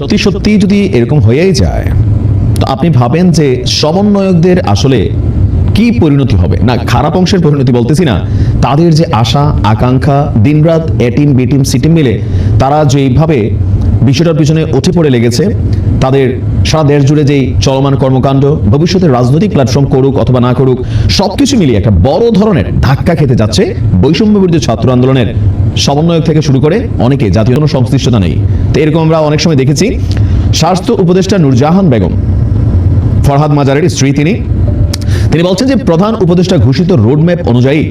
সত্যি সত্যি যদি এরকম হয়েই যায়, তো আপনি ভাবেন যে সমন্বয়কদের আসলে কি পরিণতি হবে? না, খারাপ অংশের পরিণতি বলতেছি না। তাদের যে আশা, আকাঙ্ক্ষা, দিনরাত A team B team C team মিলে তারা যেইভাবে বিষয়টার পিছনে উঠে পড়ে লেগেছে, তাদের সারা দেশ জুড়ে যেই চলমান কর্মকাণ্ড ভবিষ্যতে রাজনৈতিক প্ল্যাটফর্ম করুক অথবা না করুক, সবকিছু মিলিয়ে একটা বড় ধরনের ধাক্কা খেতে যাচ্ছে বৈষম্য বিরোধী ছাত্র আন্দোলনের সমন্বয়ক থেকে শুরু করে অনেকে জাতীয় কোনো সংশ্লিষ্টতা নেই। তো এরকম আমরা অনেক সময় দেখেছি। স্বাস্থ্য উপদেষ্টা নূরজাহান বেগম, ফরহাদ মাজারের স্ত্রী তিনি। তিনি বলছেন যে প্রধান উপদেষ্টা ঘোষিত রোডম্যাপ অনুযায়ী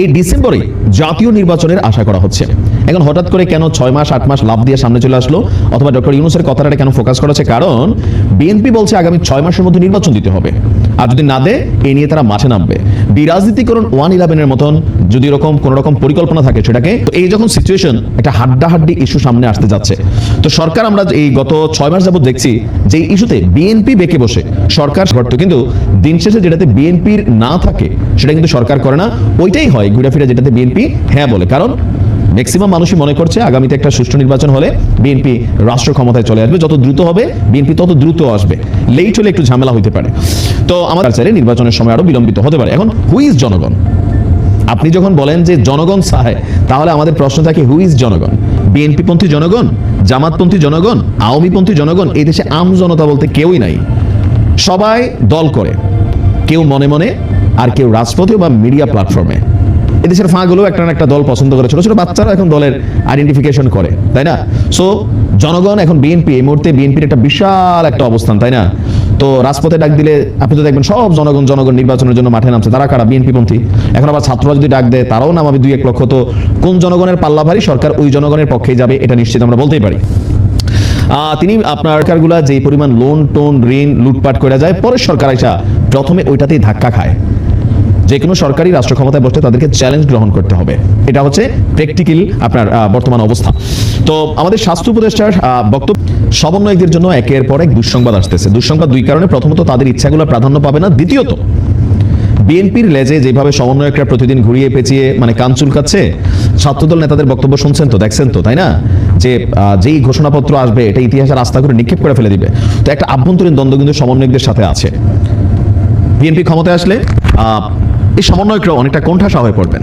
এই ডিসেম্বরে জাতীয় নির্বাচনের আশা করা হচ্ছে। এখন হঠাৎ করে কেন ছয় মাস, আট মাস লাভ দিয়ে সামনে চলে আসলো? অথবা ডক্টর ইউনুসের কথাটা কেন ফোকাস করা হচ্ছে? কারণ বিএনপি বলছে আগামী ছয় মাসের মধ্যে নির্বাচন দিতে হবে। আর যদি না দেয় এই নিয়ে তারা মাঠে নামবে। বিরাজনীতিকরণ ওয়ান ইলেভেনের মতন যদি এরকম কোন রকম পরিকল্পনা থাকে সেটাকে, তো এই যখন সিচুয়েশন একটা হাড্ডাহাড্ডি ইস্যু সামনে আসতে যাচ্ছে। তো সরকার আমরা এই গত ছয় মাস যাবত দেখছি যে ইস্যুতে বিএনপি বেঁকে বসে। সরকার ঘটতো কিন্তু দিন শেষে যেটাতে বিএনপির না থাকে, সেটা কিন্তু সরকার করে না। ওইটাই হয় ঘুরে ফিরে যেটাতে বিএনপি হ্যাঁ বলে। কারণ ম্যাক্সিমাম মানুষই মনে করছে আগামীতে একটা সুষ্ঠু নির্বাচন হলে বিএনপি রাষ্ট্র ক্ষমতায় চলে আসবে। যত দ্রুত হবে বিএনপি তত দ্রুত আসবে। লেট হলে একটু ঝামেলা হতে পারে। তো আমার চাইলে নির্বাচনের সময় আরও বিলম্বিত হতে পারে। এখন হুইজ জনগণ? আপনি যখন বলেন যে জনগণ সাহায় তাহলে আমাদের প্রশ্ন থাকে হু ইজ জনগণ? বিএনপিপন্থী জনগণ? জামাতপন্থী জনগণ? আওয়ামীপন্থী জনগণ? এই দেশে আম জনতা বলতে কেউই নাই। সবাই দল করে। কেউ মনে মনে, আর কেউ রাজপথে বা মিডিয়া প্ল্যাটফর্মে এদেশের ফাঁকগুলো একটা একটা দল পছন্দ করে। ছোট ছোট বাচ্চারা এখন দলের আইডেন্টিফিকেশন করে, তাই না? সো জনগণ এখন বিএনপি এই মুহূর্তে বিএনপির একটা বিশাল একটা অবস্থান, তাই না? তো রাজপথে ডাক দিলে, আপনি তো দেখবেন সব জনগণ জনগণ নির্বাচনের জন্য মাঠে নামছে। তারা কারা? বিএনপি পন্থী এখন আবার ছাত্ররা যদি ডাক দেয়, তারাও নামাবে দুই এক লক্ষ। তো কোন জনগণের পাল্লা ভারী সরকার ওই জনগণের পক্ষেই যাবে, এটা নিশ্চিত আমরা বলতেই পারি। তিনি আপনার সরকারগুলা যে পরিমাণ লোন টোন ঋণ, লুটপাট করে যায়, পরে সরকার আইসা প্রথমে ওইটাতেই ধাক্কা খায়। যে কোনো সরকারি রাষ্ট্র ক্ষমতায় বসতে তাদেরকে চ্যালেঞ্জ গ্রহণ করতে হবে। এটা হচ্ছে প্র্যাকটিক্যাল আপনার বর্তমান অবস্থা। তো আমাদের স্বাস্থ্য উপদেষ্টার বক্তব্য সমন্বয়কদের জন্য একের পর এক দুঃসংবাদ আসতেছে। দুঃসংবাদ দুই কারণে প্রথমত তাদের ইচ্ছাগুলো প্রাধান্য পাবে না, দ্বিতীয়ত বিএনপির লেজে যেভাবে সমন্বয়করা প্রতিদিন ঘুরিয়ে পেঁচিয়ে মানে কান চুলকাচ্ছে, ছাত্রদল নেতাদের বক্তব্য শুনছেন তো, দেখছেন তো, তাই না? যে যেই ঘোষণাপত্র আসবে, এটা ইতিহাসের আস্থা করে নিক্ষেপ করে ফেলে দিবে। তো একটা আভ্যন্তরীণ দ্বন্দ্ব কিন্তু সমন্বয়কদের সাথে আছে। বিএনপি ক্ষমতায় আসলে এই সমন্বয়করা অনেকটা কোণঠাসা হয়ে পড়বেন।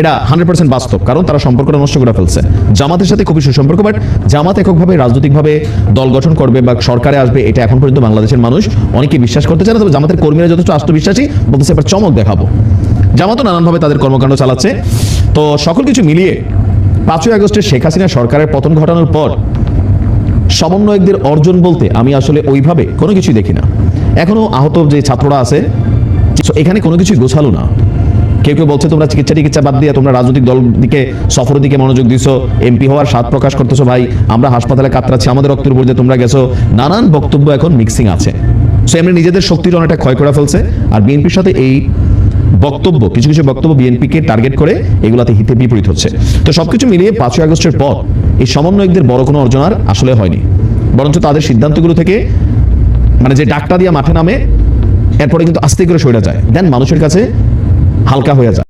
এটা হান্ড্রেড পার্সেন্ট বাস্তব, কারণ তারা সম্পর্কটা নষ্ট করে ফেলছে। জামাতের সাথে খুবই সুসম্পর্ক, বাট জামাত এককভাবে রাজনৈতিকভাবে দল গঠন করবে বা সরকারে আসবে, এটা এখন পর্যন্ত বাংলাদেশের মানুষ অনেকে বিশ্বাস করতে চায় না। তবে জামাতের কর্মীরা যথেষ্ট আত্মবিশ্বাসী, বলতেছে এবার চমক দেখাবো। জামাতও নানানভাবে তাদের কর্মকাণ্ড চালাচ্ছে। তো সকল কিছু মিলিয়ে পাঁচই আগস্টের শেখ হাসিনা সরকারের পতন ঘটানোর পর সমন্বয়কদের অর্জন বলতে আমি আসলে ওইভাবে কোনো কিছুই দেখি না। এখনও আহত যে ছাত্ররা আছে এখানে কোনো কিছুই গোছালো না। কেউ কেউ বলছে, তোমরা চিকিৎসা টিকিৎসা বাদ দিয়ে তোমরা রাজনৈতিক দল দিকে, সফরের দিকে মনোযোগ দিছো, এমপি হওয়ার স্বাদ প্রকাশ করতেছো ভাই, আমরা হাসপাতালে কাতরাচ্ছি, আমাদের রক্তের উপর তোমরা গেছো। নানান বক্তব্য এখন মিক্সিং আছে। সো এমনি নিজেদের শক্তির অনেকটা ক্ষয় করে ফেলছে, আর বিএনপির সাথে এই বক্তব্য, কিছু কিছু বক্তব্য বিএনপিকে টার্গেট করে এগুলাতে হিতে বিপরীত হচ্ছে। তো সবকিছু মিলিয়ে পাঁচই আগস্টের পর এই সমন্বয়কদের বড় কোনো অর্জন আর আসলে হয়নি। বরঞ্চ তাদের সিদ্ধান্তগুলো থেকে মানে যে ডাকটা দিয়ে মাঠে নামে এরপরে কিন্তু আস্তে করে সরে যায়। দেন মানুষের কাছে হালকা হয়ে যায়।